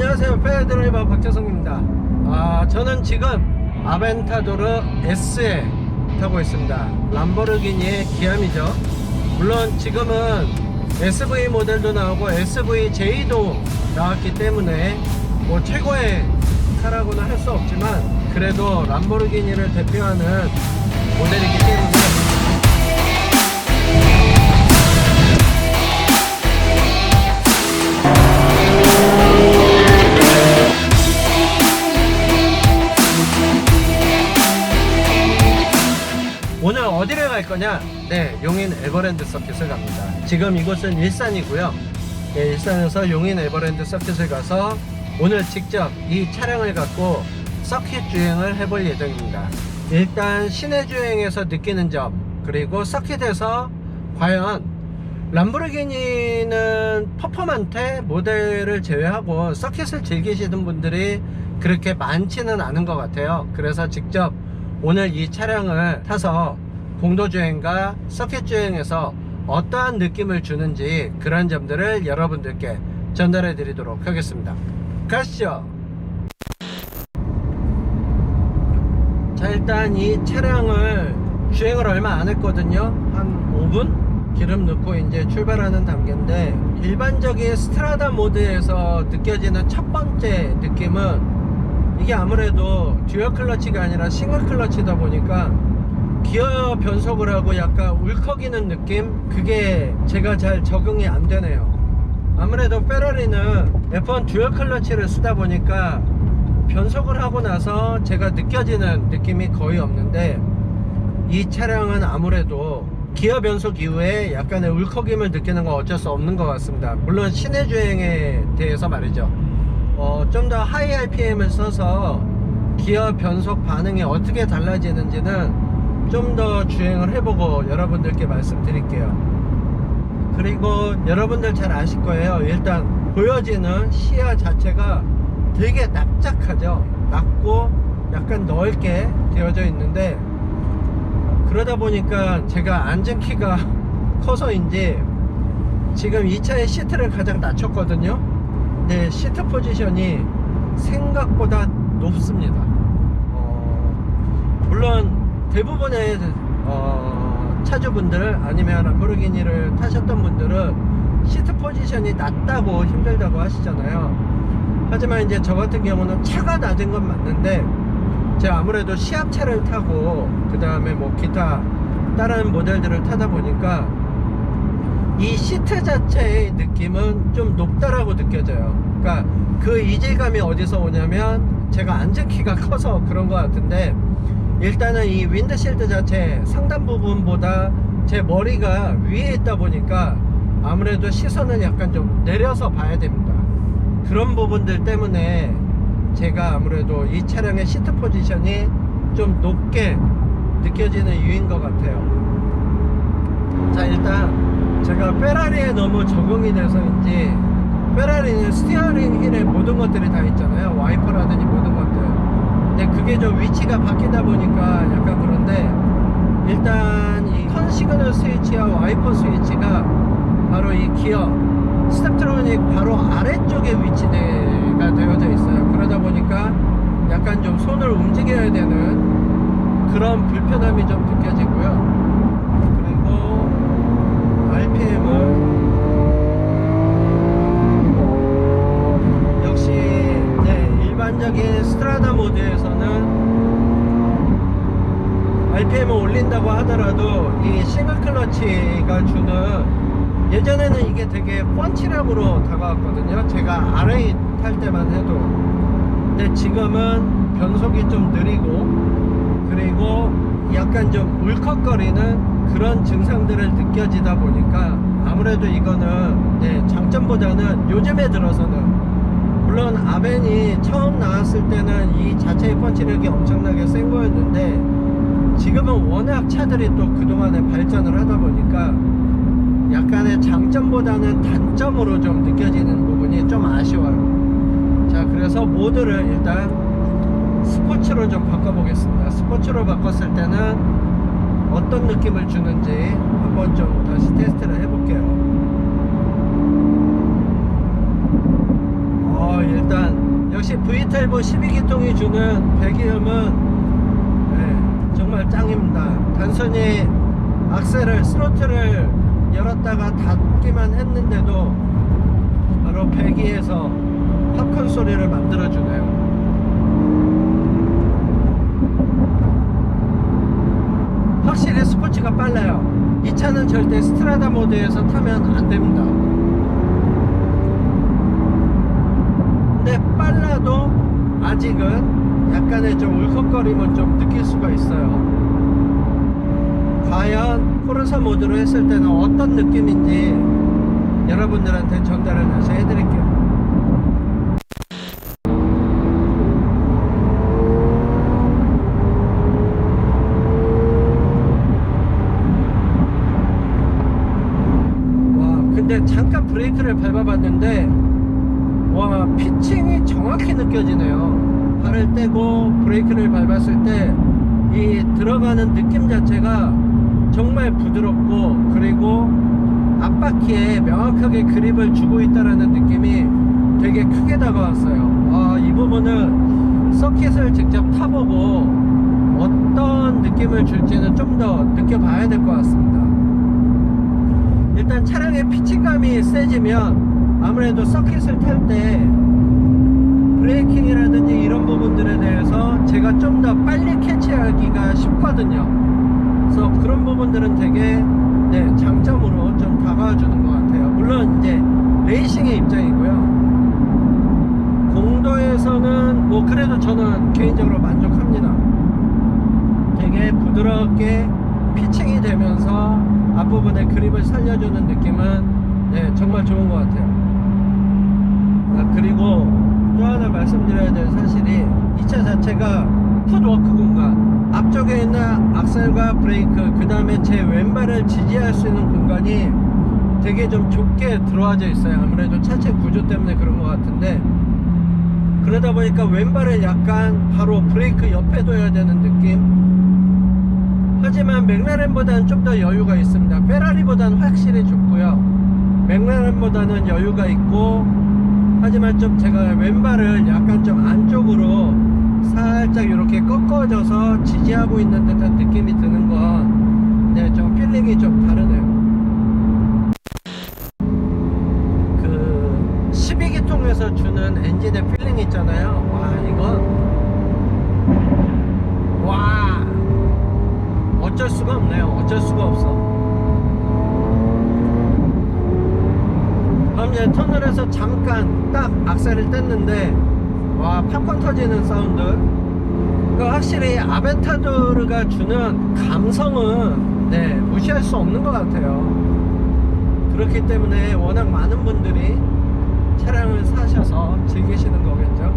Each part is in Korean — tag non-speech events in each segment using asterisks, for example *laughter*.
안녕하세요. 페드라이버 박재성입니다. 아 저는 지금 아벤타도르 S에 타고 있습니다. 람보르기니의 기함이죠. 물론 지금은 SV 모델도 나오고 SVJ도 나왔기 때문에 뭐 최고의 차라고는 할 수 없지만 그래도 람보르기니를 대표하는 모델이 에버랜드 서킷을 갑니다. 지금 이곳은 일산이고요. 네, 일산에서 용인 에버랜드 서킷을 가서 오늘 직접 이 차량을 갖고 서킷 주행을 해볼 예정입니다. 일단 시내 주행에서 느끼는 점, 그리고 서킷에서 과연 람보르기니는 퍼포먼테 모델을 제외하고 서킷을 즐기시는 분들이 그렇게 많지는 않은 것 같아요. 그래서 직접 오늘 이 차량을 타서 공도주행과 서킷 주행에서 어떠한 느낌을 주는지 그런 점들을 여러분들께 전달해 드리도록 하겠습니다. 가시죠. 자 일단 이 차량을 주행을 얼마 안 했거든요 한 5분 기름 넣고 이제 출발하는 단계인데 일반적인 스트라다 모드에서 느껴지는 첫 번째 느낌은 이게 아무래도 듀얼 클러치가 아니라 싱글 클러치다 보니까 기어 변속을 하고 약간 울컥이는 느낌 그게 제가 잘 적응이 안 되네요 아무래도 페라리는 F1 듀얼 클러치를 쓰다 보니까 변속을 하고 나서 제가 느껴지는 느낌이 거의 없는데 이 차량은 아무래도 기어 변속 이후에 약간의 울컥임을 느끼는 건 어쩔 수 없는 것 같습니다. 물론 시내 주행에 대해서 말이죠. 어, 좀 더 하이 RPM을 써서 기어 변속 반응이 어떻게 달라지는지는 좀 더 주행을 해보고 여러분들께 말씀드릴게요. 그리고 여러분들 잘 아실 거예요. 일단 보여지는 시야 자체가 되게 납작하죠. 낮고 약간 넓게 되어져 있는데 그러다 보니까 제가 앉은 키가 *laughs* 커서인지 지금 이 차의 시트를 가장 낮췄거든요. 근데 시트 포지션이 생각보다 높습니다. 어, 물론 대부분의 어, 차주분들 아니면 람보르기니를 타셨던 분들은 시트 포지션이 낮다고 힘들다고 하시잖아요. 하지만 이제 저 같은 경우는 차가 낮은 건 맞는데 제가 아무래도 시합차를 타고 그 다음에 뭐 기타 다른 모델들을 타다 보니까 이 시트 자체의 느낌은 좀 높다라고 느껴져요. 그러니까 그 이질감이 어디서 오냐면 제가 앉은 키가 커서 그런 것 같은데 일단은 이 윈드실드 자체 상단 부분보다 제 머리가 위에 있다 보니까 아무래도 시선은 약간 좀 내려서 봐야 됩니다. 그런 부분들 때문에 제가 아무래도 이 차량의 시트 포지션이 좀 높게 느껴지는 이유인 것 같아요. 자, 일단 제가 페라리에 너무 적응이 돼서인지 페라리는 스티어링 휠에 모든 것들이 다 있잖아요. 와이퍼라든지 모든 것들. 근데 그게 좀 위치가 바뀌다 보니까 약간 그런데 일단 이 턴 시그널 스위치와 와이퍼 스위치가 바로 이 기어 스텝트로닉 바로 아래쪽에 위치가 되어져 있어요. 그러다 보니까 약간 좀 손을 움직여야 되는 그런 불편함이 좀 느껴지고요. RPM을 올린다고 하더라도 이 싱글 클러치가 주는 예전에는 이게 되게 펀치락으로 다가왔거든요. 제가 RA 탈 때만 해도. 근데 지금은 변속이 좀 느리고 그리고 약간 좀 울컥거리는 그런 증상들을 느껴지다 보니까 아무래도 이거는 네, 장점보다는 요즘에 들어서는 물론 아벤이 처음 나왔을 때는 이 자체의 펀치력이 엄청나게 센 거였는데 지금은 워낙 차들이 또 그동안에 발전을 하다 보니까 약간의 장점보다는 단점으로 좀 느껴지는 부분이 좀 아쉬워요. 자, 그래서 모드를 일단 스포츠로 좀 바꿔보겠습니다. 스포츠로 바꿨을 때는 어떤 느낌을 주는지 한번 좀 다시 테스트를 해볼게요. 어, 일단 역시 V8 12기통이 주는 배기음은 네, 정말 짱입니다. 단순히 악셀을 스로틀을 열었다가 닫기만 했는데도 바로 배기에서 팝콘 소리를 만들어주네요. 확실히 스포츠가 빨라요. 이 차는 절대 스트라다 모드에서 타면 안 됩니다. 근데 빨라도 아직은 약간의 좀 울컥거림을 좀 느낄 수가 있어요. 과연 코르사 모드로 했을 때는 어떤 느낌인지 여러분들한테 전달을 다시 해드릴게요. 와, 근데 잠깐 브레이크를 밟아봤는데, 와, 피칭이 정확히 느껴지네요. 발을 떼고 브레이크를 밟았을 때, 이 들어가는 느낌 자체가 정말 부드럽고, 그리고 앞바퀴에 명확하게 그립을 주고 있다라는 느낌이 되게 크게 다가왔어요. 아, 이 부분은 서킷을 직접 타보고 어떤 느낌을 줄지는 좀 더 느껴봐야 될 것 같습니다. 일단 차량의 피치감이 세지면 아무래도 서킷을 탈때 브레이킹이라든지 이런 부분들에 대해서 제가 좀 더 빨리 캐치하기가 쉽거든요. 그래서 그런 부분들은 되게 네, 장점으로 좀 다가와 주는 것 같아요. 물론 이제 레이싱의 입장이고요. 공도에서는 뭐 그래도 저는 개인적으로 만족합니다. 되게 부드럽게 피칭이 되면서 앞부분의 그립을 살려주는 느낌은 네, 정말 좋은 것 같아요. 아, 그리고 또 하나 말씀드려야 될 사실이 이 차 자체가 풋워크 공간 앞쪽에 있는 악셀과 브레이크 그 다음에 제 왼발을 지지할 수 있는 공간이 되게 좀 좁게 들어와져 있어요. 아무래도 차체 구조 때문에 그런 것 같은데. 그러다 보니까 왼발을 약간 바로 브레이크 옆에 둬야 되는 느낌. 하지만 맥라렌보다는 좀 더 여유가 있습니다. 페라리보다는 확실히 좁고요. 맥라렌보다는 여유가 있고 하지만 좀 제가 왼발을 약간 좀 안쪽으로 살짝 이렇게 꺾어져서 지지하고 있는 듯한 느낌이 드는 건 네, 좀 필링이 좀 다르네요. 그 12기통에서 주는 엔진의 필링 있잖아요. 와, 이건 와 어쩔 수가 없네요. 어쩔 수가 없어. 방금 전에 터널에서 잠깐 딱 악셀을 뗐는데 와 팝콘 터지는 사운드. 그 확실히 아베타도르가 주는 감성은 네 무시할 수 없는 것 같아요. 그렇기 때문에 워낙 많은 분들이 차량을 사셔서 즐기시는 거겠죠?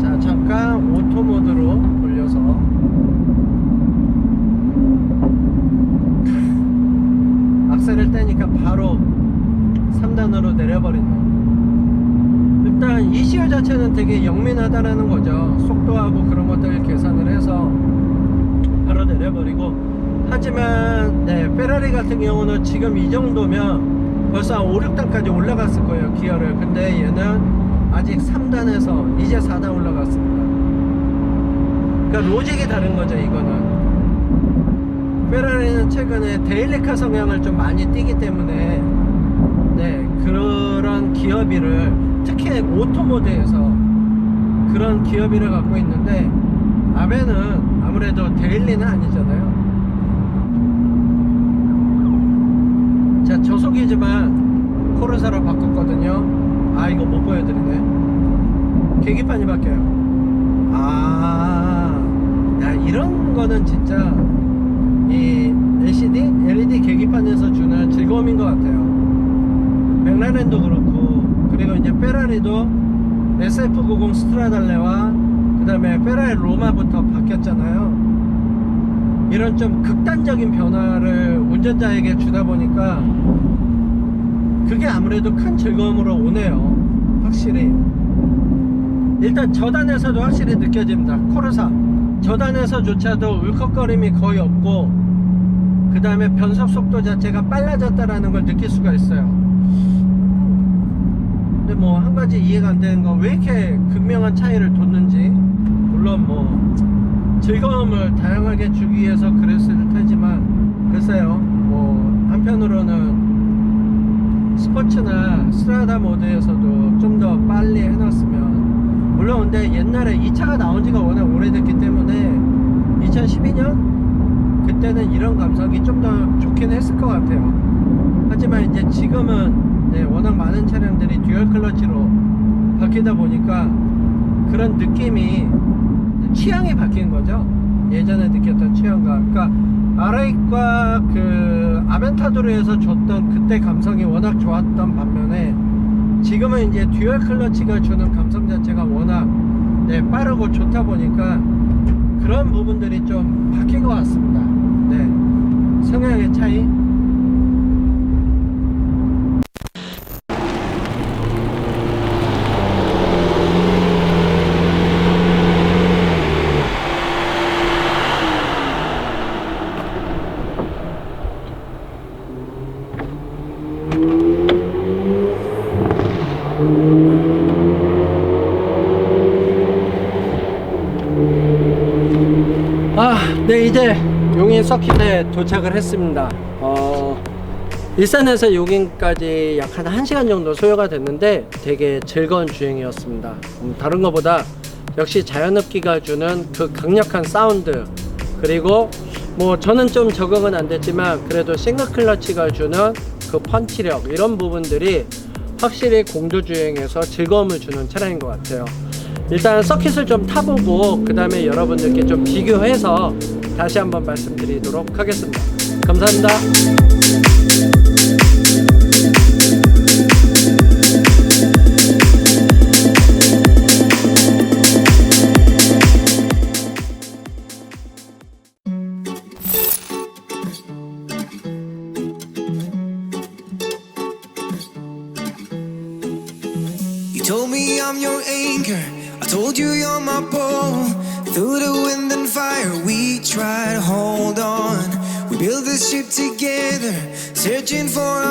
자 잠깐 오토 모드로 돌려서. 악셀을 떼니까 바로 3단으로 내려버리는 일단 ECU 자체는 되게 영민하다라는 거죠. 속도하고 그런 것들을 계산을 해서 바로 내려버리고 하지만 네 페라리 같은 경우는 지금 이 정도면 벌써 한 5, 6단까지 올라갔을 거예요 기어를. 근데 얘는 아직 3단에서 이제 4단 올라갔습니다. 그러니까 로직이 다른 거죠 이거는. 페라리는 최근에 데일리카 성향을 좀 많이 띠기 때문에 기어비를 특히 오토모드에서 그런 기어비를 갖고 있는데 아베는 아무래도 데일리는 아니잖아요. 자 저속이지만 코르사로 바꿨거든요. 아 이거 못 보여드리네. 계기판이 바뀌어요. 아야 이런 거는 진짜 이 LCD, LED 계기판에서 주는 즐거움인 것 같아요 맥라렌도 그렇고 그리고 이제 페라리도 SF90 스트라달레와 그 다음에 페라리 로마부터 바뀌었잖아요. 이런 좀 극단적인 변화를 운전자에게 주다 보니까 그게 아무래도 큰 즐거움으로 오네요. 확실히. 일단 저단에서도 확실히 느껴집니다. 코르사. 저단에서조차도 울컥거림이 거의 없고 그 다음에 변속 속도 자체가 빨라졌다라는 걸 느낄 수가 있어요 근데 뭐뭐한 가지 이해가 안 되는 건 왜 이렇게 극명한 차이를 뒀는지. 물론 뭐 즐거움을 다양하게 주기 위해서 그랬을 테지만 글쎄요 뭐 한편으로는 스포츠나 스트라다 모드에서도 좀 더 빨리 해놨으면. 물론 근데 옛날에 이 차가 나온 지가 워낙 오래됐기 때문에 2012년? 그때는 이런 감성이 좀 더 좋긴 했을 것 같아요. 하지만 이제 지금은 네, 워낙 많은 차량들이 듀얼 클러치로 바뀌다 보니까 그런 느낌이 취향이 바뀐 거죠. 예전에 느꼈던 취향과 그러니까 RX과 그 아벤타도르에서 줬던 그때 감성이 워낙 좋았던 반면에 지금은 이제 듀얼 클러치가 주는 감성 자체가 워낙 네, 빠르고 좋다 보니까 그런 부분들이 좀 바뀐 것 같습니다. 네. 성향의 차이 아, 네 이제 용인 서킷에 도착을 했습니다. 어, 일산에서 용인까지 약 한 1시간 정도 소요가 됐는데 되게 즐거운 주행이었습니다. 음, 다른 것보다 역시 자연흡기가 주는 그 강력한 사운드 그리고 뭐 저는 좀 적응은 안 됐지만 그래도 싱글 클러치가 주는 그 펀치력 이런 부분들이 확실히 공조 주행에서 즐거움을 주는 차량인 것 같아요. 일단 서킷을 좀 타보고 그 다음에 여러분들께 좀 비교해서 다시 한번 말씀드리도록 하겠습니다. 감사합니다. Told. Told you you're my pole. Through the wind and fire, we try to hold on. We built this ship together, searching for.